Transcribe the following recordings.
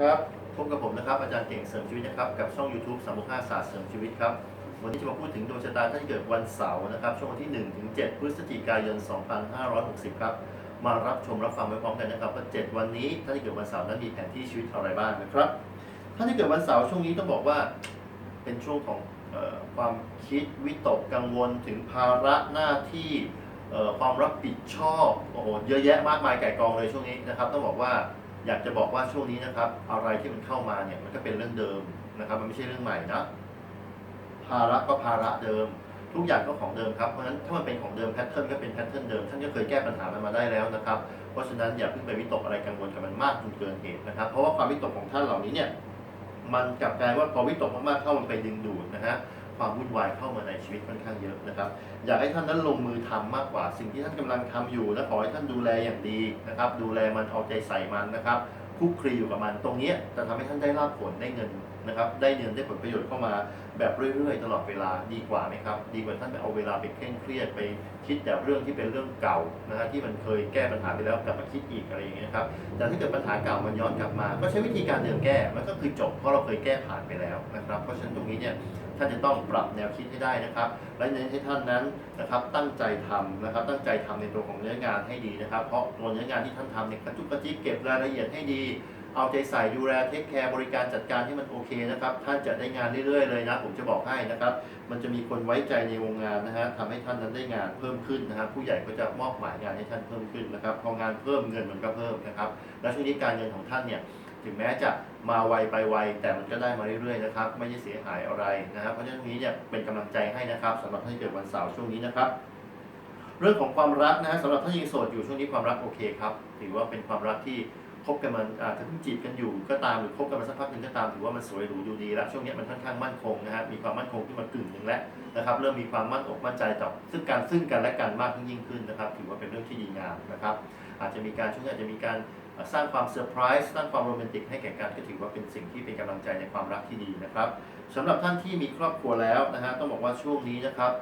ครับพบกับผมนะครับอาจารย์เก่งเสริมชีวิตนะครับกับช่อง YouTube 365ศาสตร์เสริมชีวิตครับวันนี้จะมาพูดถึงดวงชะตาท่านเกิดวันเสาร์นะครับช่วงวันที่1ถึง7พฤศจิกายน 2560 ครับมารับชมรับฟังไปพร้อมกันนะครับว่า7วันนี้ท่านที่เกิดวันเสาร์นั้นมีแผนที่ชีวิตอะไรบ้างนะครับท่านที่เกิดวันเสาร์ช่วงนี้ต้องบอกว่าเป็นช่วงของออความคิดวิตกกังวลถึงภาระหน้าที่ความรับผิดชอบโอ้โหเยอะแยะมากมายไก่กองเลยช่วงนี้นะครับต้องบอกว่า อยากจะบอกว่าช่วงนี้นะครับ อะไรที่มันเข้ามาเนี่ยมันก็เป็นเรื่องเดิมนะครับ มันไม่ใช่เรื่องใหม่นะภาระก็ภาระเดิม ทุกอย่างก็ของเดิมครับเพราะฉะนั้นถ้ามันเป็นของเดิมแพทเทิร์นก็เป็นแพทเทิร์นเดิมท่านก็เคยแก้ปัญหามันมาได้แล้วนะครับ เพราะฉะนั้นอย่าเพิ่งไปวิตกอะไรกังวลกับมันมากจนเกินเหตุนะครับ เพราะว่าความวิตกของท่านเหล่านี้เนี่ยมันกลับกลายว่าพอวิตกมากๆเข้ามันไปดึงดูดนะฮะ ความวุ่นวายเข้ามาในชีวิตค่อนข้างเยอะนะครับ อยากให้ท่านนั้นลงมือทำมากกว่า สิ่งที่ท่านกำลังทำอยู่และขอให้ท่านดูแลอย่างดีนะครับ ดูแลมันเอาใจใส่มันนะครับคุกคลีอยู่กับมัน ตรงนี้จะทำให้ท่านได้รับผลได้เงิน นะครับได้เงินได้ผลประโยชน์เข้ามาแบบเรื่อยๆ ตลอดเวลาดีกว่าไหมครับ ดีกว่าท่านไปเอาเวลาไปเคร่งเครียดไปคิดแต่เรื่องที่เป็นเรื่องเก่านะฮะที่มันเคยแก้ปัญหาไปแล้วกลับมาคิดอีกอะไรอย่างเงี้ยครับแต่ถ้าเกิดปัญหาเก่ามันย้อนกลับมา ก็ใช้วิธีการเดิมแก้มันก็คือจบเพราะเราเคยแก้ผ่านไปแล้วนะครับ เพราะฉะนั้นตรงนี้เนี่ยท่านจะต้องปรับแนวคิดให้ได้นะครับ และเน้นให้ท่านนั้นนะครับตั้งใจทำนะครับ ตั้งใจทำในตัวของเนื้องานให้ดีนะครับ เพราะตัวเนื้องานที่ท่านทำเนี่ยกระจุกกระจิกเก็บรายละเอียดให้ดี เอาใจใส่ดูแลเทคแคร์บริการจัดการให้มันโอเคนะครับ ท่านจะได้งานเรื่อยๆเลยนะ ผมจะบอกให้นะครับ มันจะมีคนไว้ใจในวงงานนะฮะทำให้ท่านนั้นได้งานเพิ่มขึ้นนะฮะผู้ใหญ่ก็จะมอบหมายงานให้ท่านเพิ่มขึ้นนะครับพองานเพิ่มเงินมันก็เพิ่มนะครับ และช่วงนี้การเงินของท่านเนี่ยถึงแม้จะมาไวไปไวแต่มันก็ได้มาเรื่อยๆนะครับไม่ได้เสียหายอะไรนะครับเพราะฉะนั้นตรงนี้เนี่ยเป็นกำลังใจให้นะครับสำหรับท่านที่เกิดวันเสาร์ช่วงนี้นะครับเรื่องของความรักนะฮะสำหรับท่านยังโสดอยู่ช่วงนี้ความรักโอเคครับถือว่าเป็นความรักที่ คบกันมันอาจจะเพิ่งจีบกันอยู่ก็ตามหรือคบกันมาสักพักหนึ่งก็ตามถือว่ามันสวยหรูดูดีแล้วช่วงนี้มันค่อนข้างมั่นคงนะฮะมีความมั่นคงที่มากึ่งหนึ่งแล้วนะครับเริ่มมีความมั่นอกมั่นใจต่อซึ่งกันซึ่งกันและกันมากยิ่งขึ้นนะครับถือว่าเป็นเรื่องที่ดีงามนะครับอาจจะมีการช่วงนี้อาจจะมีการสร้างความเซอร์ไพรส์สร้างความโรแมนติกให้แก่กันก็ถือว่าเป็นสิ่งที่เป็นกำลังใจในความรักที่ดีนะครับสำหรับท่านที่มีครอบครัวแล้วนะฮะต้องบอกว่าช่วงนี้นะครับ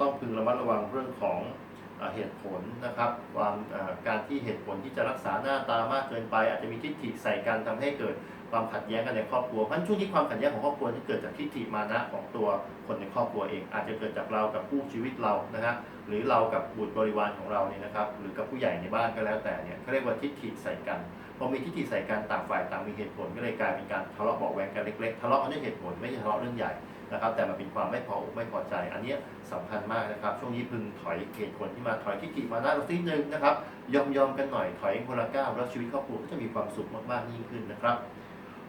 ต้องพึงระมัดระวังเรื่องของ เหตุผลนะครับความการที่เหตุผลที่จะรักษาหน้าตามากเกินไป อาจจะมีทิฏฐิใส่กันทำให้เกิดความขัดแย้งกันในครอบครัวเพราะฉะนั้นช่วงนี้ความขัดแย้งของครอบครัวที่เกิดจากทิฏฐิมานะของตัวคนในครอบครัวเอง อาจจะเกิดจากเรากับผู้ชีวิตเรานะฮะหรือเรากับบุตรบริวารของเราเนี่ยนะครับ หรือกับผู้ใหญ่ในบ้านก็แล้วแต่เนี่ยเขาเรียกว่าทิฏฐิใส่กัน พอมีทิฏฐิใส่กันต่างฝ่ายต่างมีเหตุผลก็เลยกลายเป็นการทะเลาะเบาะแวงกันเล็กๆทะเลาะกันด้วยเหตุผลไม่ใช่ทะเลาะเรื่องใหญ่นะครับ แต่มันเป็นความไม่พออกไม่พอใจ อันนี้ยสำคัญมากนะครับ ช่วงนี้พึงถอยเหตุผลที่มาถอยทิฏฐิมาได้สักนิดนึงนะครับยอมยอมๆกันหน่อยถอยคนละก้าวแล้วชีวิตครอบครัวก็จะมีความสุขมากๆยิ่งขึ้นนะครับ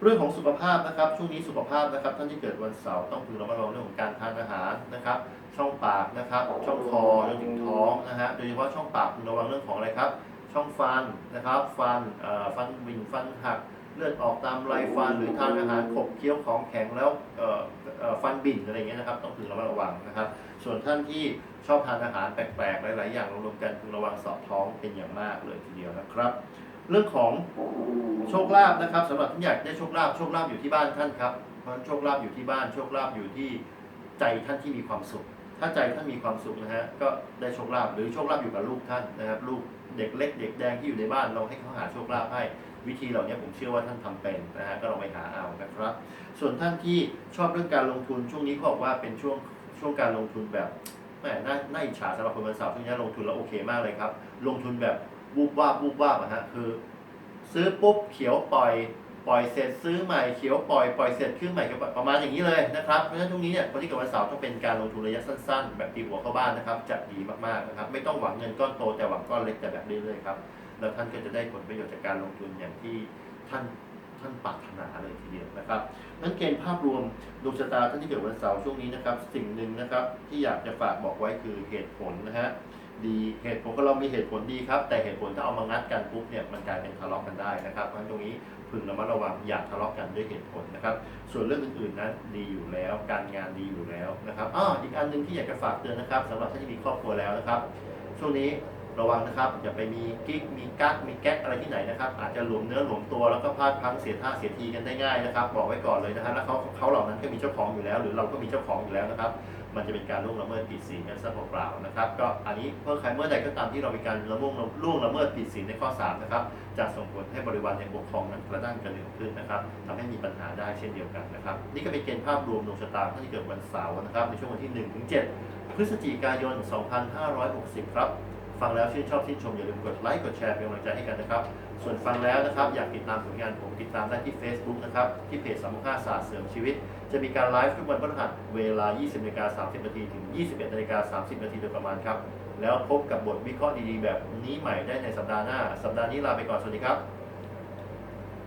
เรื่องของสุขภาพนะครับช่วงนี้สุขภาพนะครับท่านที่เกิดวันเสาร์ต้องพึงระมัดระวังเรื่องของการทานอาหารนะครับ ช่องปากนะครับ ช่องคอจนถึงท้องนะฮะโดยเฉพาะช่องปากพึงระวังเรื่องของอะไรครับ ช่องฟันนะครับ ฟันเอ่อฟันหวินฟันหักเลือดออกตามไรฟันหรือทานอาหารขบเคี้ยวของแข็งแล้วเอ่อเอ่อฟันบิ่นอะไรอย่างเงี้ยนะครับ ต้องพึงระมัดระวังนะครับ ส่วนท่านที่ชอบทานอาหารแปลกๆ หลายๆ อย่างรวมๆกันพึงระวังเสอบท้องเป็นอย่างมากเลยทีเดียวนะครับ เรื่องของโชคลาภนะครับสำหรับท่านอยากได้โชคลาภโชคลาภอยู่ที่บ้านท่านครับเพราะฉะนั้นโชคลาภอยู่ที่บ้านโชคลาภอยู่ที่ใจท่านที่มีความสุข ถ้าใจท่านมีความสุขนะฮะก็ได้โชคลาภหรือโชคลาภอยู่กับลูกท่านนะครับ ลูกเด็กเล็กเด็กแดงที่อยู่ในบ้านเราให้เขาหาโชคลาภให้วิธีเหล่านี้ผมเชื่อว่าท่านทำเป็นนะฮะก็ลองไปหาเอานะครับ ส่วนท่านที่ชอบเรื่องการลงทุนช่วงนี้เขาบอกว่าเป็นช่วงช่วงการลงทุนแบบแหมน่าน่าอิจฉาสำหรับคนวันเสาร์ช่วงนี้ลงทุนแล้วโอเคมากเลยครับ ลงทุนแบบวูบวาบวูบวาบอะฮะคือ ซื้อปุ๊บเขียวปล่อย ปล่อยเสร็จซื้อใหม่เขียวปล่อยปล่อยเสร็จขึ้นใหม่ก็ประมาณอย่างนี้เลยนะครับเพราะฉะนั้นตรงนี้เนี่ยคนที่เกิดวันเสาร์ต้องเป็นการลงทุนระยะสั้นๆ แบบตีหัวเข้าบ้านนะครับจะดีมากๆนะครับไม่ต้องหวังเงินก้อนโตแต่หวังก้อนเล็กแต่แบบเรื่อยๆครับแล้วท่านก็จะได้ผลประโยชน์จากการลงทุนอย่างที่ท่านท่านปรารถนาเลยทีเดียวนะครับนั้นเกณฑ์ภาพรวมดวงชะตาท่านที่เกิดวันเสาร์ช่วงนี้นะครับ สิ่งหนึ่งนะครับที่อยากจะฝากบอกไว้คือเหตุผลนะฮะ ดีเหตุผลก็เรามีเหตุผลดีครับ แต่เหตุผลถ้าเอามางัดกันปุ๊บเนี่ยมันกลายเป็นทะเลาะกันได้นะครับเพราะฉะนั้นตรงนี้พึงระมัดระวังอย่าทะเลาะกันด้วยเหตุผลนะครับ ส่วนเรื่องอื่นๆนั้นดีอยู่แล้ว การงานดีอยู่แล้วนะครับอ้ออีกอันหนึงที่อยากจะฝากเตือนนะครับสำหรับท่านที่มีครอบครัวแล้วนะครับช่วงนี้ ระวังนะครับอย่าไปมีกิ๊กมีกั๊กมีแก๊กอะไรที่ไหนนะครับอาจจะหลวมเนื้อหลวมตัวแล้วก็พลาดพลั้งเสียท่าเสียทีกันได้ง่ายนะครับ บอกไว้ก่อนเลยนะฮะแล้วเขาเขาเหล่านั้นก็มีเจ้าของอยู่แล้ว หรือเราก็มีเจ้าของอยู่แล้วนะครับ มันจะเป็นการล่วงละเมิดผิดศีลกันซะเปล่าๆนะครับ ก็อันนี้เมื่อใครเมื่อใดก็ตามที่เรามีการละเมิดล่วงละเมิดผิดศีลในข้อ3นะครับจะส่งผลให้บริวารในปกครองนั้นกระด้างกระเดื่องขึ้นนะครับทำให้มีปัญหาได้เช่นเดียวกันนะครับ นี่ก็เป็นเกณฑ์ภาพรวมดวงชะตาท่านที่เกิดวันเสาร์นะครับในช่วงวันที่1-7พฤศจิกายน 2560 ครับ ฟังแล้วชื่นชอบชื่นชมอย่าลืมกดไลค์กดแชร์เป็นกำลังใจให้กันนะครับ ส่วนฟังแล้วนะครับ อยากติดตามผลงานผมติดตามได้ที่ Facebook นะครับ ที่เพจสามห้าศาสตร์เสริมชีวิต จะมีการไลฟ์ทุกวันพฤหัสเวลา 20นาฬิกา30นาทีถึง 21นาฬิกา30นาทีโดยประมาณครับ แล้วพบกับบทวิเคราะห์ดีๆ แบบนี้ใหม่ได้ในสัปดาห์หน้า สัปดาห์นี้ลาไปก่อนสวัสดีครับ